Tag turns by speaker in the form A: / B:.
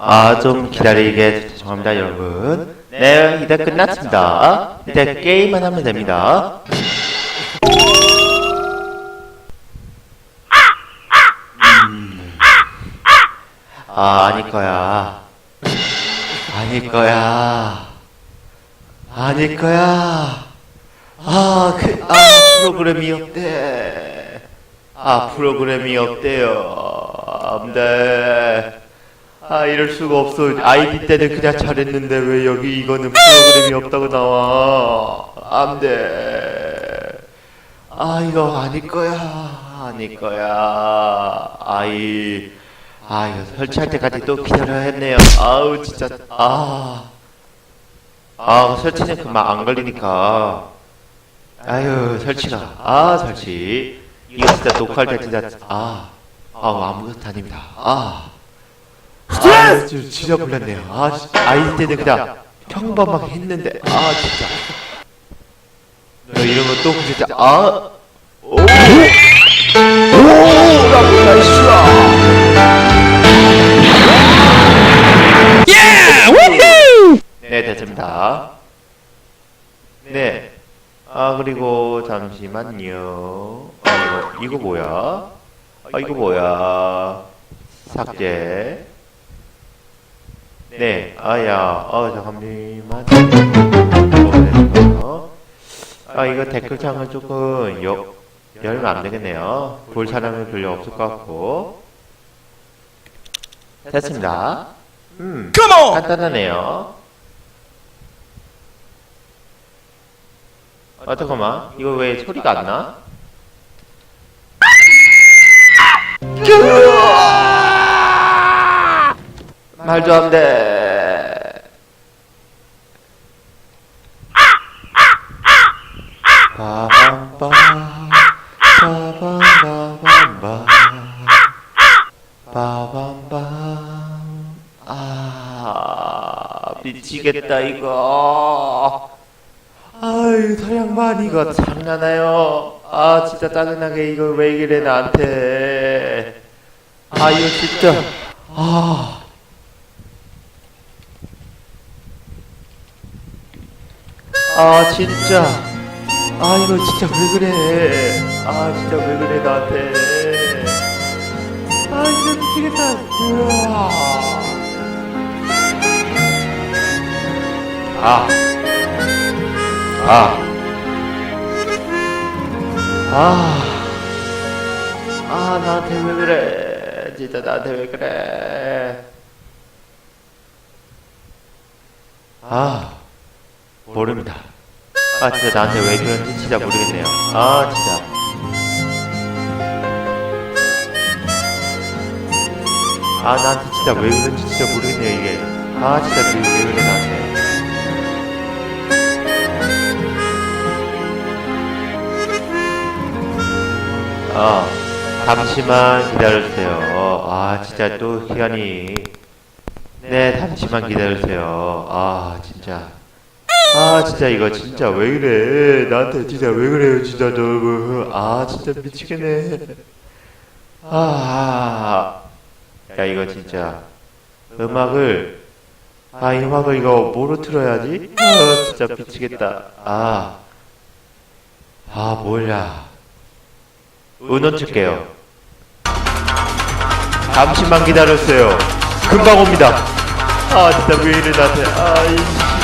A: 아, 네. 아, 좀 기다리게 죄송합니다, 여러분. 네, 이제 끝났습니다. 이제 게임만 하면 됩니다. 음. 아, 아닐 거야. 아닐 거야. 아닐 거야. 아, 그, 아, 프로그램이 없대. 아, 프로그램이 없대요. 안 돼. 아, 이럴 수가 없어. 아이디 때는 그냥 잘했는데 왜 여기 이거는 프로그램이 없다고 나와. 안 돼. 아, 이거 아닐 거야. 아닐 거야. 아이. 아, 이거 설치할 때까지 또 기다려야 했네요. 아우, 진짜. 아. 아, 설치는 금방 안 걸리니까. 아유, 설치가. 아, 설치. 이거 진짜 녹화할 때 진짜. 아. 아우, 아무것도 아닙니다. 아. 아, 저 진짜 불났네요. 아. 아이 때는 그냥 평범하게 했는데. 아, 진짜. 너 이런 거또 진짜. 아. 오! 오! 나 뭐야, 이씨야. 네, 됐습니다. 네. 아, 그리고 잠시만요. 아, 이거, 이거 뭐야? 아, 이거 뭐야? 삭제. 네, 아야, 어, 잠깐만. 어, 아, 이거 댓글창을 조금 여, 열면 안 되겠네요. 볼 사람이 별로 없을 것 같고. 됐습니다. 음, 간단하네요. 아, 잠깐만. 이거 왜 소리가 안 나? 말도 안 돼. 빠밤밤. 아, 미치겠다, 이거. 아유, 서양반 이거 장난해요. 아, 진짜 짜증나게 이거 왜 이래 나한테. 아, 이거 진짜. 아. 아, 진짜. 아, 이거 진짜 왜 그래. 아, 진짜 왜 그래 나한테. 아, 진짜 미치겠다. 우와. 아. 아. 아. 아, 나한테 왜 그래. 진짜 나한테 왜 그래. 아. 모릅니다. 아, 진짜 나한테 왜 그런지 진짜 모르겠네요. 아, 진짜. 아, 나한테 진짜 왜 그런지 진짜 모르겠네요, 이게. 아, 진짜 왜, 왜 그래, 나한테. 아, 잠시만 기다려주세요. 아, 진짜 또 시간이. 네, 잠시만 기다려주세요. 아, 진짜. 아, 진짜 이거 진짜 왜 그래. 나한테 진짜 왜 그래요, 진짜 너무. 아, 진짜 미치겠네. 아, 야, 이거 진짜. 음악을, 아, 이 음악을 이거 뭐로 틀어야지? 아, 진짜 미치겠다. 아, 아, 뭐야. 은원 칠게요. 잠시만 기다렸어요. 금방 옵니다. 아, 진짜 왜 이래, 나한테. 아, 이.